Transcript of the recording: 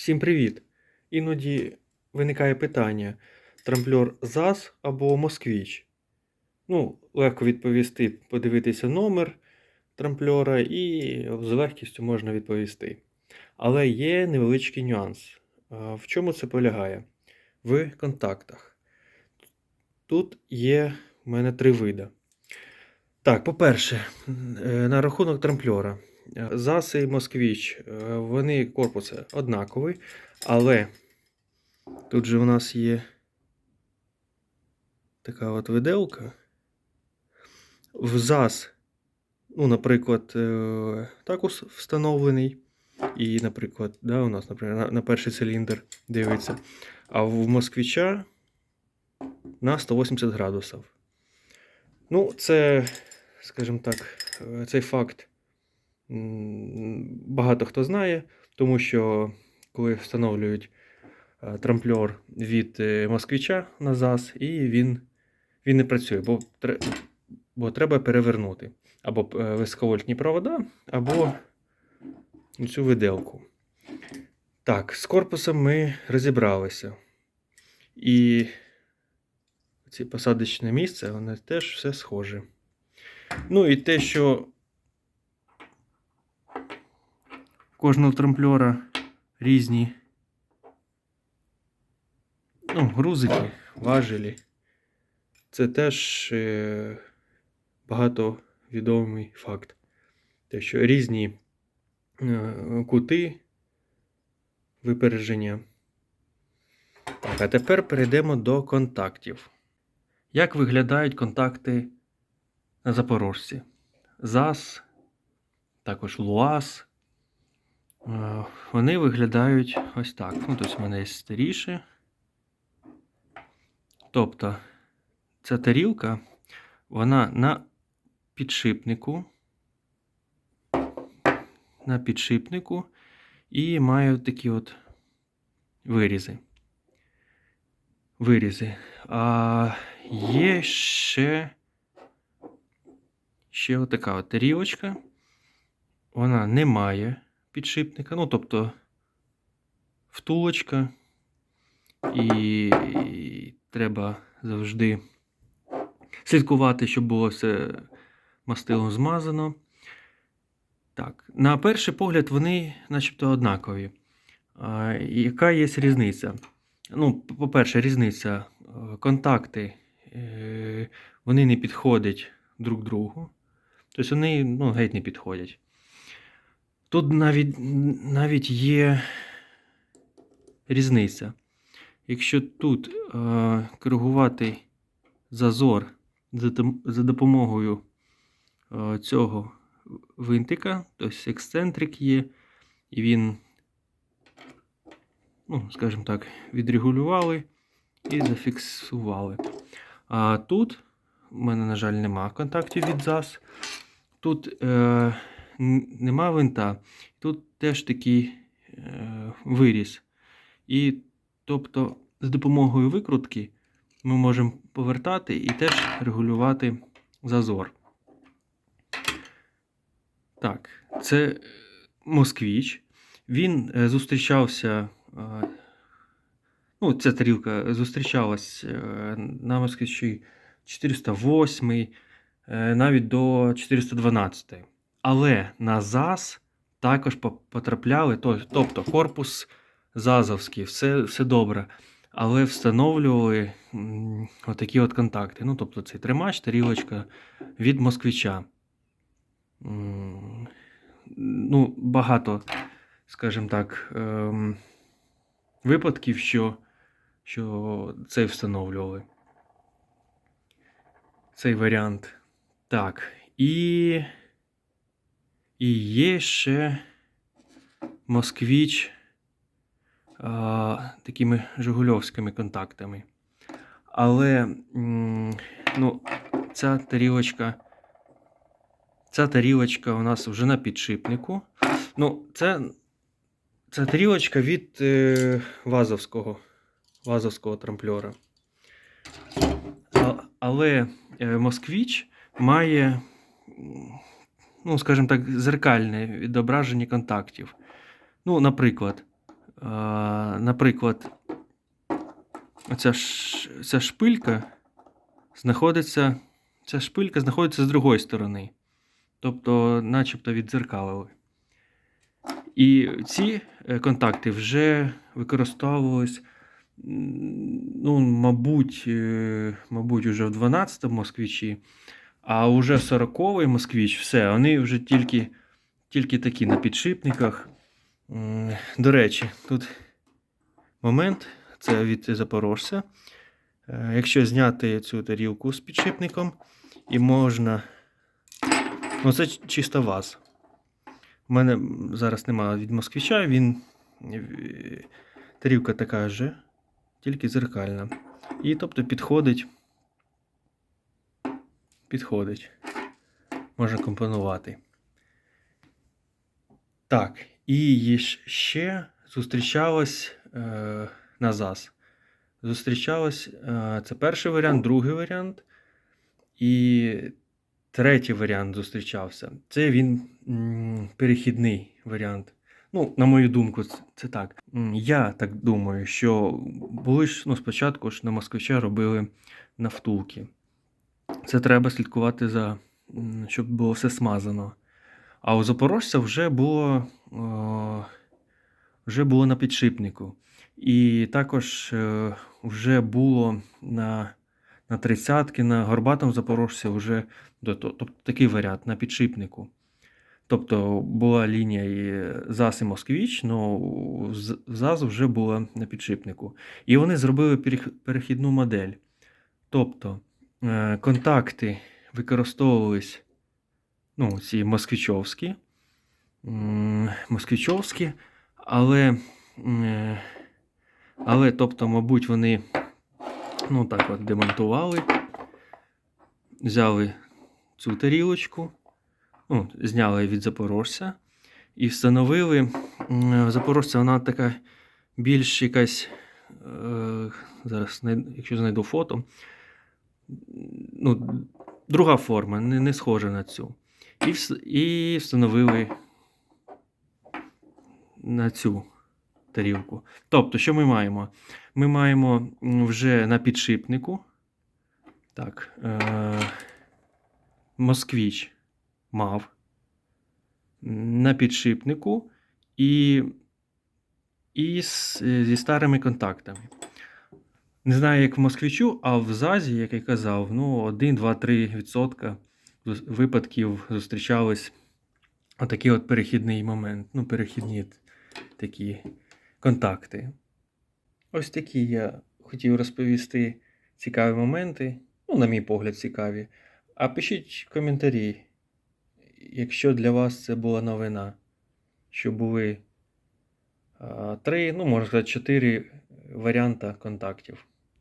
Всім привіт! Іноді виникає питання: трамплер ЗАЗ або Москвіч. Ну, легко відповісти, подивитися номер трамплера і з легкістю можна відповісти. Але є невеличкий нюанс. В чому це полягає? В контактах. Тут є в мене три види. Так, по-перше, е, на рахунок трамплера. ЗАЗ і Москвіч, е, вони корпуси однакові, але тут же у нас є така от виделка. В ЗАЗ, ну, наприклад, е, також встановлений. І, наприклад, да, у нас, наприклад, на, перший циліндр дивиться. А в москвича на 180 градусів. Ну, це, скажімо так, е, цей факт багато хто знає, тому що коли встановлюють е, трамплер від е, москвича на ЗАЗ, і він, він не працює, бо, бо треба перевернути або е, високовольтні провода, або цю виделку. Так, з корпусом ми розібралися. І ці посадочне місце, воно теж все схоже. Ну і те, що в кожного трамплера різні ну, грузики, важелі. Це теж е, багатовідомий факт. Те, що різні е, кути випередження. Так, а тепер перейдемо до контактів. Як виглядають контакти на Запорожці? ЗАЗ, також ЛУАЗ. Е, Вони виглядають ось так. Ну, тобто в мене є старіше. Тобто, ця тарілка, вона на підшипнику. На підшипнику і має такі от вирізи. Вирізи. А є ще, ще отака от тарілочка. Вона не має підшипника. Ну, тобто втулочка. І, і треба завжди слідкувати, щоб було все мастилом змазано. Так, на перший погляд, вони начебто однакові. А, яка є різниця? Ну, по-перше, різниця. е, Контакти е, вони не підходять друг другу. Тобто вони ну, геть не підходять. Тут навіть, навіть є різниця. Якщо тут е, коригувати зазор за, допомогою е, цього винтика, тобто ексцентрик є, і він, ну, скажімо так, відрегулювали і зафіксували. А тут в мене, на жаль, нема контактів від ЗАЗ. Тут е, нема винта. Тут теж такий е, виріз. І тобто з допомогою викрутки ми можемо повертати і теж регулювати зазор. Так, це Москвіч. Він е, зустрічався. е, Ну, ця тарілка зустрічалась е, на Москвичі 408, е, навіть до 412. Але на ЗАЗ також потрапляли, тобто корпус ЗАЗовський, все, все добре. Але встановлювали отакі от контакти. Ну, тобто цей тримач, тарілочка від москвича. Ну, багато, скажімо так, ем, випадків, що, що це встановлювали. Цей варіант. Так. І, і є ще москвіч а, такими жигульовськими контактами. Але ну, ця тарілочка. Ця тарілочка у нас вже на підшипнику. Ну, це, це тарілочка від е, вазовського, вазовського трамплера. А, але е, москвіч має, ну, скажімо так, зеркальне відображення контактів. Ну, наприклад, наприклад, оця ш, ця шпилька знаходиться, ця шпилька знаходиться з другої сторони. Тобто, начебто віддзеркалили. І ці е, контакти вже використовувались, ну, мабуть, е, мабуть, уже в 12 москвичі, а вже 40-й москвич, все, вони вже тільки, тільки такі на підшипниках. До речі, тут момент це від запорожця. Е, Якщо зняти цю тарілку з підшипником, і можна. Ну, це ч- чисто ваз. У мене зараз немає від москвича, він. е, Тарілка така же, тільки зеркальна. І тобто підходить. Підходить. Можна компонувати. Так, і ще зустрічалось е, на ЗАЗ. Зустрічалось е, це перший варіант, другий варіант. І третій варіант зустрічався. Це він м, перехідний варіант. Ну, на мою думку, це, так. Я так думаю, що були ж ну, спочатку ж на москвича робили на втулки. Це треба слідкувати за, щоб було все смазано. А у запорожця вже було, о, вже було на підшипнику. І також е, вже було на, на тридцятки, на горбатому запорожця вже тобто такий варіант на підшипнику. Тобто була лінія і ЗАЗ і Москвіч, але ЗАЗ вже була на підшипнику. І вони зробили перехідну модель. Тобто е, контакти використовувались ну, ці москвичовські, москвичовські, але, е, але, тобто, мабуть, вони ну, так от демонтували, взяли цю тарілочку, ну, зняли від запорожця і встановили. Запорожця вона така більш якась. Е, зараз, якщо знайду фото, ну, друга форма, не, не схожа на цю. І, і встановили на цю тарілку. Тобто, що ми маємо? Ми маємо вже на підшипнику. Так. Е- Москвіч мав на підшипнику і, і з, зі старими контактами. Не знаю, як в москвичу, а в ЗАЗі, як я казав, ну 1, 2, 3 відсотка зус- випадків зустрічались отакий от перехідний момент. Ну, перехідні такі контакти. Ось такі я хотів розповісти цікаві моменти. Ну, на мій погляд, цікаві. А пишіть коментарі, якщо для вас це була новина, що були три, ну, можна сказати, чотири варіанти контактів.